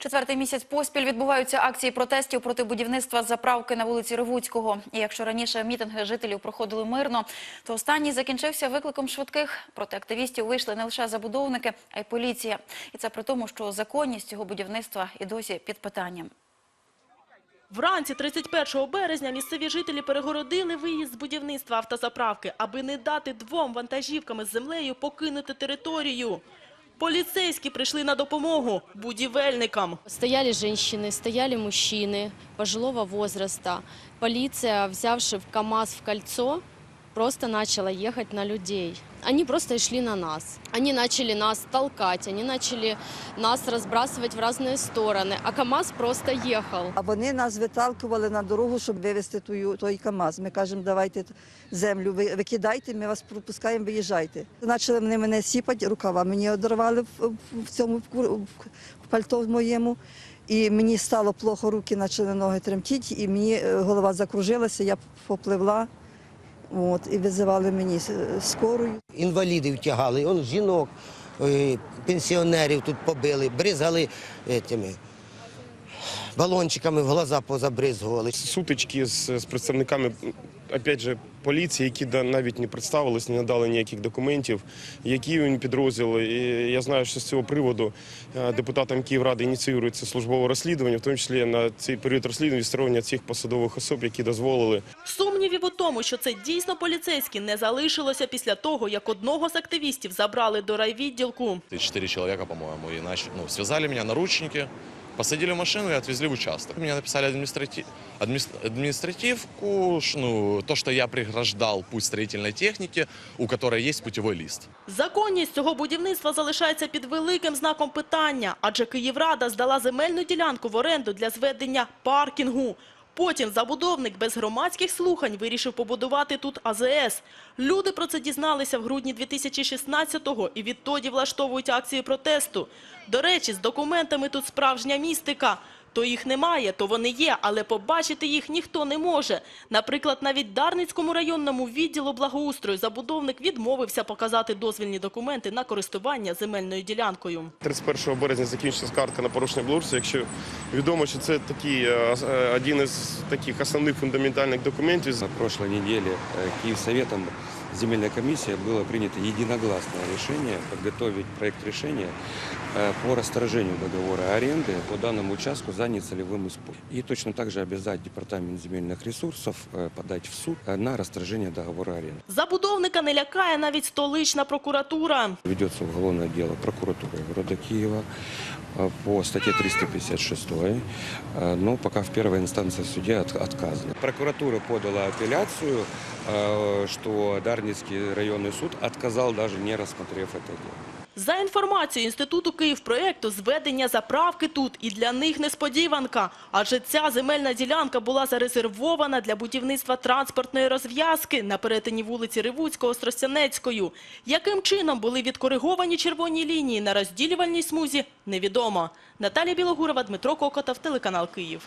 Четвертий місяць поспіль відбуваються акції протестів проти будівництва заправки на вулиці Ревуцького. І якщо раніше мітинги жителів проходили мирно, то останній закінчився викликом швидких. Проти активістів вийшли не лише забудовники, а й поліція. І це при тому, що законність цього будівництва і досі під питанням. Вранці 31 березня місцеві жителі перегородили виїзд з будівництва автозаправки, аби не дати двом вантажівками з землею покинути територію. Поліцейські прийшли на допомогу будівельникам. Стояли женщины, стояли мужчины пожилого возраста. Полиция, взявши в КАМАЗ в кольцо, просто начала ехать на людей. Они просто шли на нас. Они начали нас толкать, они начали нас разбрасывать в разные стороны, а КАМАЗ просто ехал. А вони нас виталкували на дорогу, щоб вивезти тую, той КАМАЗ. Ми кажемо, давайте землю ви- викидайте, ми вас пропускаємо, виїжджайте. Почали вони мене сіпати, рукава мені одорвали в, в цьому в, кур- в пальто моєму. І мені стало плохо, руки почали ноги тремтіти, і мені е, голова закружилася, я попливла. От, і визивали мені скорою. інвалідів тягали, он жінок, е, пенсіонерів тут побили, бризгали этими, балончиками в глаза позабризгували. сутички з, з представниками опять же, поліції, які да- навіть не представились, не надали ніяких документів, які він підрозділ. І я знаю, що з цього приводу е, депутатам Київради ініціюється службове розслідування, в тому числі на цей період розслідування відсторонення цих посадових особ, які дозволили Сумнівів у тому, що це дійсно поліцейські, не залишилося після того, як одного з активістів забрали до райвідділку. И Четыре человека, по-моему, и начали, ну, связали меня наручники, посадили машину и отвезли в участок. Мне написали администрати- адмис- административку, ну, то, что я преграждал путь строительной техники, у которой есть путевой лист. Законність цього будівництва залишається під великим знаком питання, адже Київрада здала земельну ділянку в оренду для зведення паркінгу. Потім забудовник без громадських слухань вирішив побудувати тут АЗС. Люди про це дізналися в грудні 2016-го і відтоді влаштовують акції протесту. До речі, з документами тут справжня містика. То їх немає, то вони є, але побачити їх ніхто не може. Наприклад, навіть Дарницькому районному відділу благоустрою забудовник відмовився показати дозвільні документи на користування земельною ділянкою. 31 березня закінчиться картка на порушення благоустрою, якщо відомо, що це такий, е, е, один із таких основних фундаментальних документів. На прошлой неделе э, Киевсоветом земельная комиссия было принято единогласное решение подготовить проект решения э, по расторжению договора аренды по данному участку занят целевым использованием. И точно так же обязать Департамент земельных ресурсов э, подать в суд э, на расторжение договора аренды. Забудовника не лякає навіть столична прокуратура. Ведется уголовное дело прокуратуры города Киева э, по статье 356, э, но пока в первой инстанции в суде от- отказано. Прокуратура подала апелляцию, э, что Дарницкий районный суд отказал, даже не рассмотрев это дело. За інформацією Інституту Київпроєкту, зведення заправки тут і для них несподіванка. Адже ця земельна ділянка була зарезервована для будівництва транспортної розв'язки на перетині вулиці Ривуцького з Тростянецькою. Яким чином були відкориговані червоні лінії на розділювальній смузі, невідомо. Наталія Білогурова, Дмитро Кокотов, телеканал Київ.